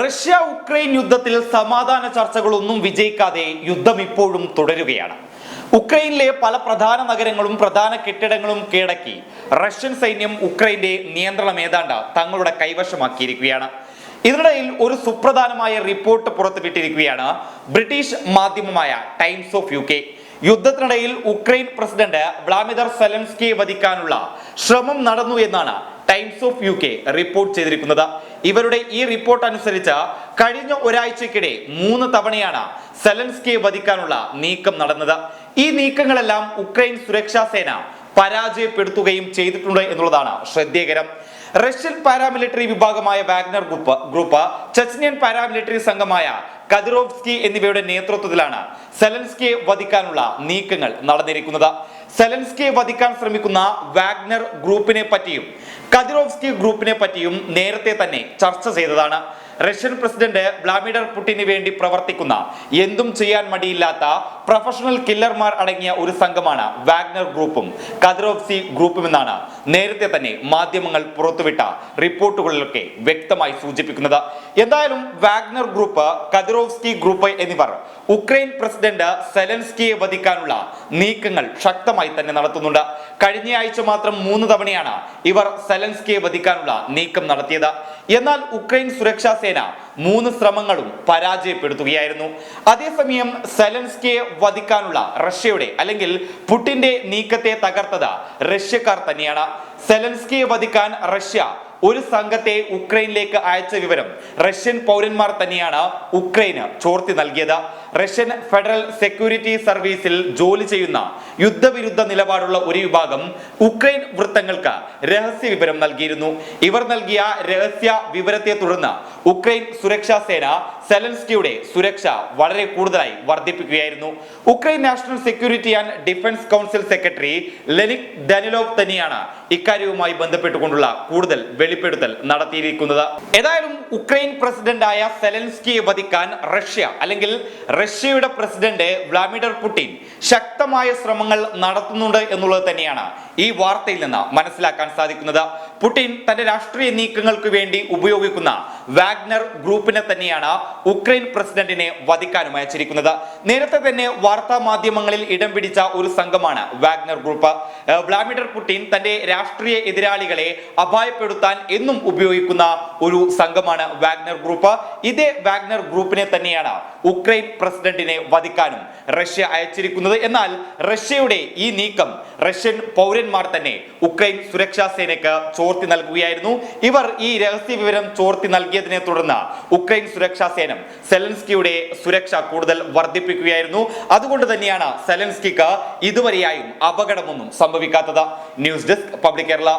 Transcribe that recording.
Russia Ukraine യുദ്ധത്തിൽ സമാധാന ചർച്ചകളൊന്നും വിജയിക്കാതെ യുദ്ധം ഇപ്പോഴും തുടരുകയാണ്. ഉക്രൈനിലെ പല പ്രധാന നഗരങ്ങളും പ്രധാന കെട്ടിടങ്ങളും കീഴടക്കി. റഷ്യൻ സൈന്യം ഉക്രൈന്റെ നിയന്ത്രണം ഏതാണ്ട് തങ്ങളുടെ കൈവശമാക്കിയിരിക്കുകയാണ്. ഇതിനിടയിൽ ഒരു സുപ്രധാനമായ റിപ്പോർട്ട് പുറത്തുവിട്ടിരിക്കുകയാണ് ബ്രിട്ടീഷ് മാധ്യമമായ ടൈംസ് ഓഫ് യു കെ യുദ്ധത്തിനിടയിൽ ഉക്രൈൻ പ്രസിഡന്റ് വ്ളാമിദർ സെലൻസ്കിയെ വധിക്കാനുള്ള ശ്രമം നടന്നു എന്നാണ് Times of U K report ചെയ്തിരിക്കുന്നത്. ഇവരുടെ ഈ റിപ്പോർട്ട് അനുസരിച്ച് കഴിഞ്ഞ ഒരാഴ്ചക്കിടെ മൂന്ന് തവണയാണ് സെലൻസ്കിയെ വധിക്കാനുള്ള നീക്കം നടന്നത്. ഈ നീക്കങ്ങളെല്ലാം ഉക്രൈൻ സുരക്ഷാ സേന പരാജയപ്പെടുത്തുകയും ചെയ്തിട്ടുണ്ട് എന്നുള്ളതാണ് ശ്രദ്ധേയകരം. റഷ്യൻ പാരാമിലിറ്ററി വിഭാഗമായ Wagner group group Chechnyan paramilitary സംഘമായ കദിറോവ്സ്കി എന്നിവയുടെ നേതൃത്വത്തിലാണ് സെലൻസ്കിയെ വധിക്കാനുള്ള നീക്കങ്ങൾ നടന്നിരിക്കുന്നത്. സെലൻസ്കിയെ വധിക്കാൻ ശ്രമിക്കുന്ന വാഗ്നർ ഗ്രൂപ്പിനെ പറ്റിയും കദിറോവ്സ്കി ഗ്രൂപ്പിനെ പറ്റിയും നേരത്തെ തന്നെ ചർച്ച ചെയ്തതാണ്. റഷ്യൻ പ്രസിഡന്റ് വ്ളാഡിമിർ പുടിന് വേണ്ടി പ്രവർത്തിക്കുന്ന എന്തും ചെയ്യാൻ മടിയില്ലാത്ത പ്രൊഫഷണൽ കില്ലർമാർ അടങ്ങിയ ഒരു സംഘമാണ് വാഗ്നർ ഗ്രൂപ്പും. കദിറോവ്സി ഗ്രൂപ്പും എന്നാണ് നേരത്തെ തന്നെ മാധ്യമങ്ങൾ പുറത്തുവിട്ട റിപ്പോർട്ടുകളിലൊക്കെ വ്യക്തമായി സൂചിപ്പിക്കുന്നത്. എന്തായാലും വാഗ്നർ ഗ്രൂപ്പ് കദിറോവ്സ്കി ഗ്രൂപ്പ് എന്നിവർ ഉക്രൈൻ പ്രസിഡന്റ് സെലൻസ്കിയെ വധിക്കാനുള്ള നീക്കങ്ങൾ ശക്തമായി തന്നെ നടത്തുന്നുണ്ട്. കഴിഞ്ഞയാഴ്ച മാത്രം മൂന്ന് തവണയാണ് ഇവർ സെലൻസ്കിയെ വധിക്കാനുള്ള നീക്കം നടത്തിയത്. എന്നാൽ ഉക്രൈൻ സുരക്ഷാ സേന മൂന്ന് ശ്രമങ്ങളും പരാജയപ്പെടുത്തുകയായിരുന്നു. അതേസമയം സെലൻസ്കിയെ വധിക്കാനുള്ള റഷ്യയുടെ അല്ലെങ്കിൽ പുടിന്റെ നീക്കത്തെ തകർത്തത് റഷ്യക്കാർ തന്നെയാണ്. സെലൻസ്കിയെ വധിക്കാൻ റഷ്യ ഒരു സംഘത്തെ ഉക്രൈനിലേക്ക് അയച്ച വിവരം റഷ്യൻ പൗരന്മാർ തന്നെയാണ് ഉക്രൈന് ചോർത്തി നൽകിയത്. റഷ്യൻ ഫെഡറൽ സെക്യൂരിറ്റി സർവീസിൽ ജോലി ചെയ്യുന്ന യുദ്ധവിരുദ്ധ നിലപാടുള്ള ഒരു വിഭാഗം ഉക്രൈൻ വൃത്തങ്ങൾക്ക് രഹസ്യ വിവരം നൽകിയിരുന്നു. ഇവർ നൽകിയ രഹസ്യ വിവരത്തെ തുടർന്ന് ഉക്രൈൻ സുരക്ഷാ സേന സെലൻസ്കിയുടെ സുരക്ഷ വളരെ കൂടുതലായി വർദ്ധിപ്പിക്കുകയായിരുന്നു. Ukraine national security and defence council secretary Lenik Danilov തന്നെയാണ് ഇക്കാര്യവുമായി ബന്ധപ്പെട്ടുകൊണ്ടുള്ള കൂടുതൽ വെളിപ്പെടുത്തൽ നടത്തിയിരിക്കുന്നത്. ഏതായാലും ഉക്രൈൻ പ്രസിഡന്റായ സെലൻസ്കിയെ വധിക്കാൻ റഷ്യ അല്ലെങ്കിൽ റഷ്യയുടെ പ്രസിഡന്റ് വ്ളാഡിമിർ പുടിൻ ശക്തമായ ശ്രമങ്ങൾ നടത്തുന്നുണ്ട് എന്നുള്ളത് തന്നെയാണ് ഈ വാർത്തയിൽ നിന്ന് മനസ്സിലാക്കാൻ സാധിക്കുന്നത്. പുടിൻ തന്റെ രാഷ്ട്രീയ നീക്കങ്ങൾക്ക് വേണ്ടി ഉപയോഗിക്കുന്ന വാഗ്നർ ഗ്രൂപ്പിനെ തന്നെയാണ് ഉക്രൈൻ പ്രസിഡന്റിനെ വധിക്കാനും അയച്ചിരിക്കുന്നത്. നേരത്തെ തന്നെ വാർത്താ മാധ്യമങ്ങളിൽ ഇടം പിടിച്ച ഒരു സംഘമാണ് വാഗ്നർ ഗ്രൂപ്പ്. വ്ളാഡിമിർ പുടിൻ തന്റെ രാഷ്ട്രീയ എതിരാളികളെ അപായപ്പെടുത്താൻ എന്നും ഉപയോഗിക്കുന്ന ഒരു സംഘമാണ് വാഗ്നർ ഗ്രൂപ്പ്. ഇതേ വാഗ്നർ ഗ്രൂപ്പിനെ തന്നെയാണ് ഉക്രൈൻ പ്രസിഡന്റിനെ വധിക്കാനും റഷ്യ അയച്ചിരിക്കുന്നത്. എന്നാൽ റഷ്യയുടെ ഈ നീക്കം റഷ്യൻ പൗരന്മാർ തന്നെ ഉക്രൈൻ സുരക്ഷാ സേനയ്ക്ക് ചോർത്തി നൽകുകയായിരുന്നു. ഇവർ ഈ രഹസ്യ വിവരം ചോർത്തി നൽകിയതിനെ തുടർന്ന് ഉക്രൈൻ സുരക്ഷാ സേനം സെലൻസ്കിയുടെ സുരക്ഷ കൂടുതൽ വർദ്ധിപ്പിക്കുകയായിരുന്നു. അതുകൊണ്ട് തന്നെയാണ് സെലൻസ്കിക്ക് ഇതുവരെയായും അപകടമൊന്നും സംഭവിക്കാത്തത്. News desk public Kerala.